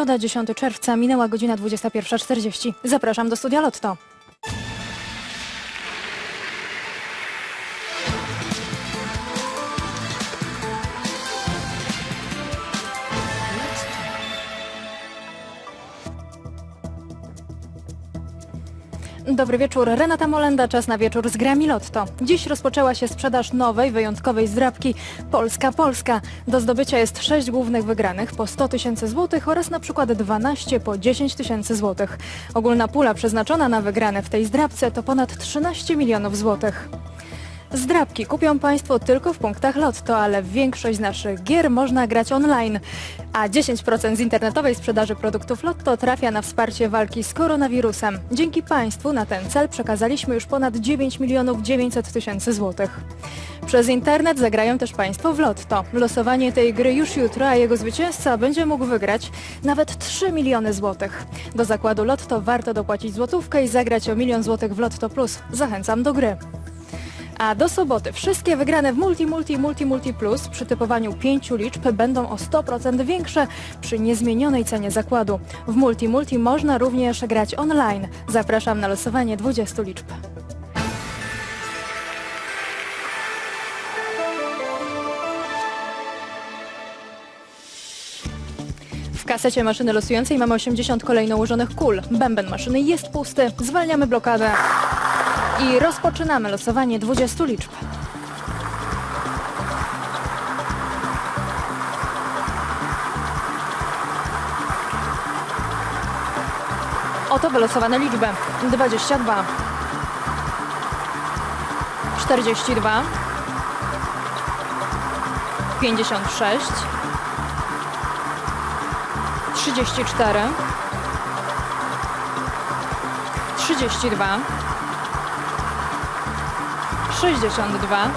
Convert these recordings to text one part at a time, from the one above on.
Środa 10 czerwca, minęła godzina 21.40. Zapraszam do studia Lotto. Dobry wieczór, Renata Molenda, czas na wieczór z grami Lotto. Dziś rozpoczęła się sprzedaż nowej, wyjątkowej zdrabki Polska Polska. Do zdobycia jest 6 głównych wygranych po 100 tysięcy złotych oraz na przykład 12 po 10 tysięcy złotych. Ogólna pula przeznaczona na wygrane w tej zdrabce to ponad 13 milionów złotych. Zdrabki kupią Państwo tylko w punktach Lotto, ale większość naszych gier można grać online. A 10% z internetowej sprzedaży produktów Lotto trafia na wsparcie walki z koronawirusem. Dzięki Państwu na ten cel przekazaliśmy już ponad 9 milionów 900 tysięcy złotych. Przez internet zagrają też Państwo w Lotto. Losowanie tej gry już jutro, a jego zwycięzca będzie mógł wygrać nawet 3 miliony złotych. Do zakładu Lotto warto dopłacić złotówkę i zagrać o milion złotych w Lotto Plus. Zachęcam do gry. A do soboty wszystkie wygrane w Multi Multi Multi Multi Plus przy typowaniu pięciu liczb będą o 100% większe przy niezmienionej cenie zakładu. W Multi Multi można również grać online. Zapraszam na losowanie 20 liczb. W kasecie maszyny losującej mamy 80 kolejno ułożonych kul. Bęben maszyny jest pusty. Zwalniamy blokadę. I rozpoczynamy losowanie 20 liczb. Oto wylosowane liczby. 22 42 56 34 32 62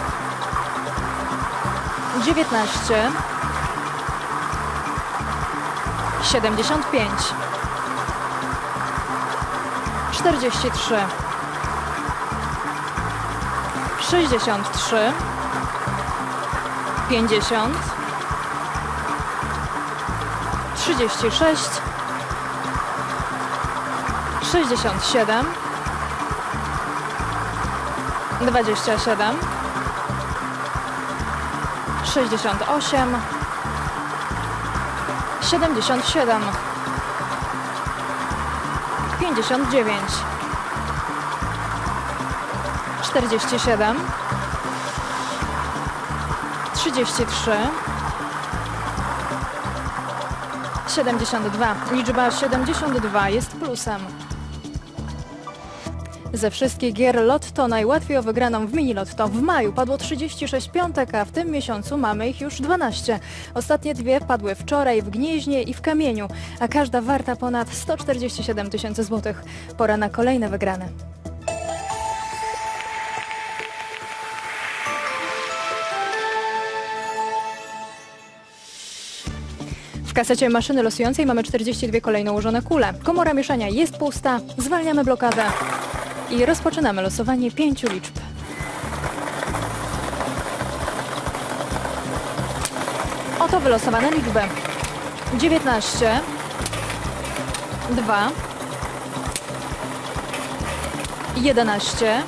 19 75 43 63 50 36 67 27 68 77 59 47 33 72. Liczba 72 jest plusem. Ze wszystkich gier Lotto najłatwiej o wygraną w mini Lotto. W maju padło 36 piątek, a w tym miesiącu mamy ich już 12. Ostatnie dwie padły wczoraj w Gnieźnie i w Kamieniu, a każda warta ponad 147 tysięcy złotych. Pora na kolejne wygrane. W kasecie maszyny losującej mamy 42 kolejno ułożone kule. Komora mieszania jest pusta, zwalniamy blokadę i rozpoczynamy losowanie pięciu liczb. Oto wylosowane liczby. 19 2 11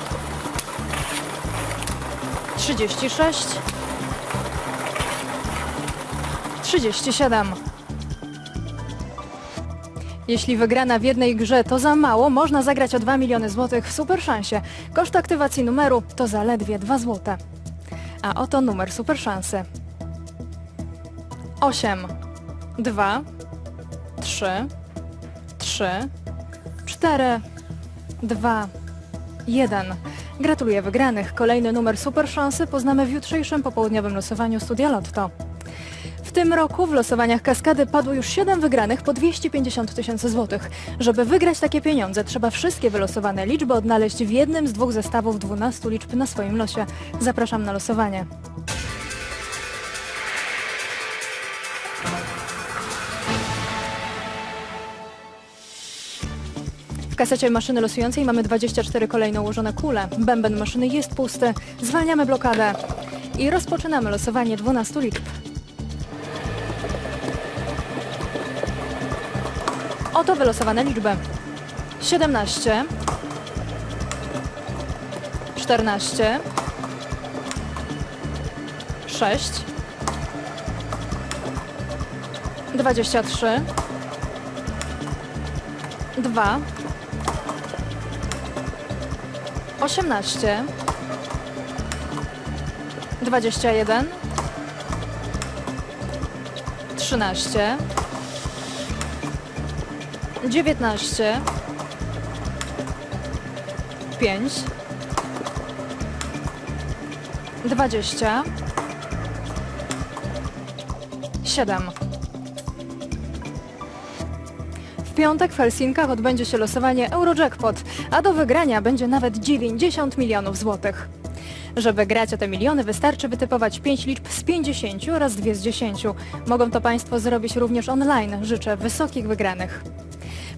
36 37 jeśli wygrana w jednej grze to za mało, można zagrać o 2 miliony złotych w super szansie. Koszt aktywacji numeru to zaledwie 2 złote. A oto numer super szansy. 8 2 3 3 4 2 1. Gratuluję wygranych. Kolejny numer super szansy poznamy w jutrzejszym popołudniowym losowaniu Studia Lotto. Tym roku w losowaniach kaskady padło już 7 wygranych po 250 tysięcy złotych. Żeby wygrać takie pieniądze, trzeba wszystkie wylosowane liczby odnaleźć w jednym z dwóch zestawów 12 liczb na swoim losie. Zapraszam na losowanie. W kasecie maszyny losującej mamy 24 kolejno ułożone kule. Bęben maszyny jest pusty. Zwalniamy blokadę. I rozpoczynamy losowanie 12 liczb. Oto wylosowane liczby. 17 14 6 23 2 18 21 13 19 5 20 7 W piątek w Helsinkach odbędzie się losowanie Eurojackpot, a do wygrania będzie nawet 90 milionów złotych. Żeby grać o te miliony wystarczy wytypować 5 liczb z 50 oraz 2 z 10. Mogą to Państwo zrobić również online. Życzę wysokich wygranych.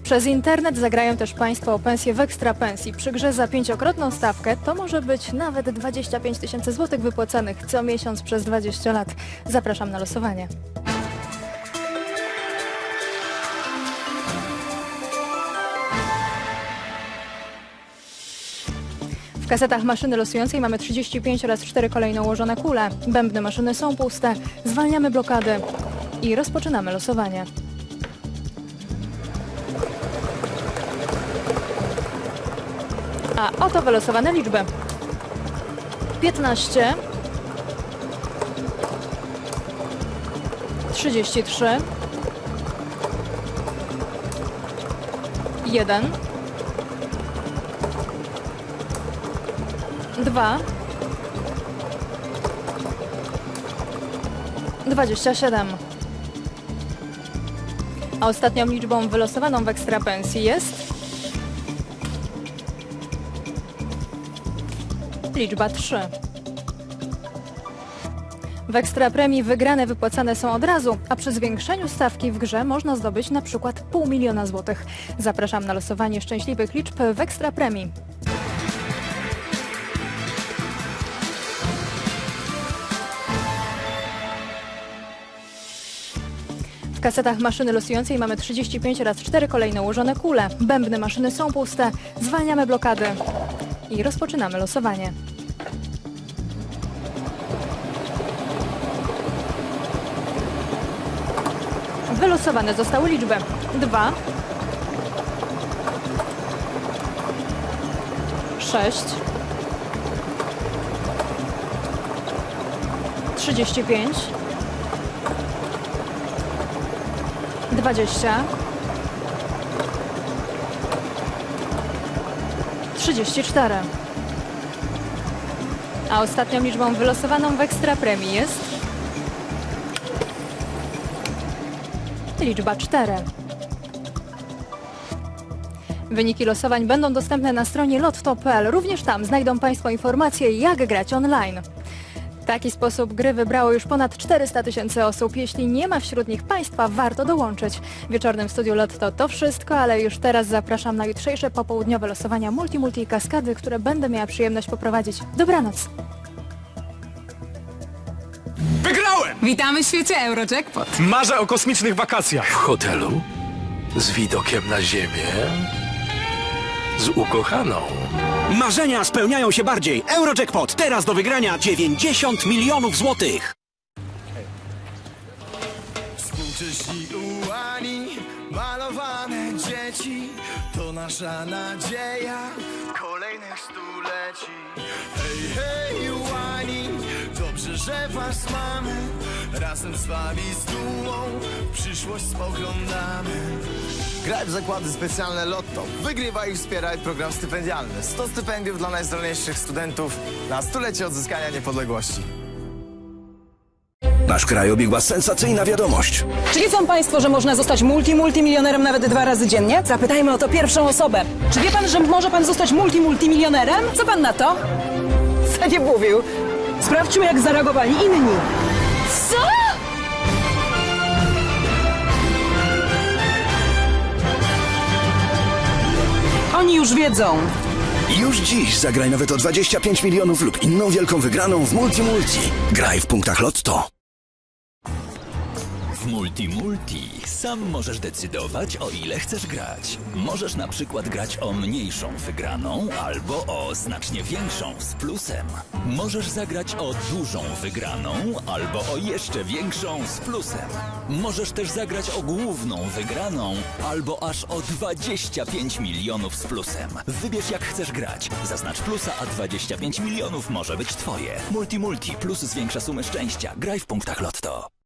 Przez internet zagrają też Państwo o pensję w ekstra pensji. Przy grze za pięciokrotną stawkę to może być nawet 25 tysięcy złotych wypłacanych co miesiąc przez 20 lat. Zapraszam na losowanie. W kasetach maszyny losującej mamy 35 oraz 4 kolejno ułożone kule. Bębny maszyny są puste. Zwalniamy blokady i rozpoczynamy losowanie. A oto wylosowane liczby. 15 33 1 2 27 A ostatnią liczbą wylosowaną w ekstrapensji jest liczba 3. W ekstrapremii wygrane wypłacane są od razu, a przy zwiększeniu stawki w grze można zdobyć na przykład pół miliona złotych. Zapraszam na losowanie szczęśliwych liczb w ekstrapremii. W kasetach maszyny losującej mamy 35 oraz 4 kolejne ułożone kule. Bębny maszyny są puste. Zwalniamy blokady i rozpoczynamy losowanie. Wylosowane zostały liczby. 2 6 35 20 34 A ostatnią liczbą wylosowaną w ekstrapremii jest liczba 4. Wyniki losowań będą dostępne na stronie lotto.pl. Również tam znajdą Państwo informacje, jak grać online. Taki sposób gry wybrało już ponad 400 tysięcy osób. Jeśli nie ma wśród nich Państwa, warto dołączyć. W wieczornym studiu Lotto to wszystko, ale już teraz zapraszam na jutrzejsze popołudniowe losowania Multi Multi i Kaskady, które będę miała przyjemność poprowadzić. Dobranoc! Wygrałem! Witamy w świecie Eurojackpot. Marzę o kosmicznych wakacjach. W hotelu? Z widokiem na ziemię? Z ukochaną? Marzenia spełniają się bardziej. Eurojackpot teraz do wygrania 90 milionów złotych. Współcześni ułani, malowane dzieci To nasza nadzieja kolejnych stuleci Hej, hej, ułani, dobrze, że was mamy Razem z wami z dumą w przyszłość spoglądamy Graj w zakłady specjalne Lotto. Wygrywaj i wspieraj program stypendialny. 100 stypendiów dla najzdolniejszych studentów na stulecie odzyskania niepodległości. Nasz kraj obiegła sensacyjna wiadomość. Czy wiedzą Państwo, że można zostać multi-multimilionerem nawet dwa razy dziennie? Zapytajmy o to pierwszą osobę. Czy wie Pan, że może Pan zostać multi-multimilionerem? Co Pan na to? Co nie mówił? Sprawdźmy, jak zareagowali inni. Co? Oni już wiedzą. Już dziś zagraj nawet o 25 milionów lub inną wielką wygraną w Multi Multi. Graj w punktach Lotto. Multi Multi. Sam możesz decydować, o ile chcesz grać. Możesz na przykład grać o mniejszą wygraną albo o znacznie większą z plusem. Możesz zagrać o dużą wygraną albo o jeszcze większą z plusem. Możesz też zagrać o główną wygraną albo aż o 25 milionów z plusem. Wybierz jak chcesz grać. Zaznacz plusa, a 25 milionów może być twoje. Multi Multi plus zwiększa sumę szczęścia. Graj w punktach Lotto.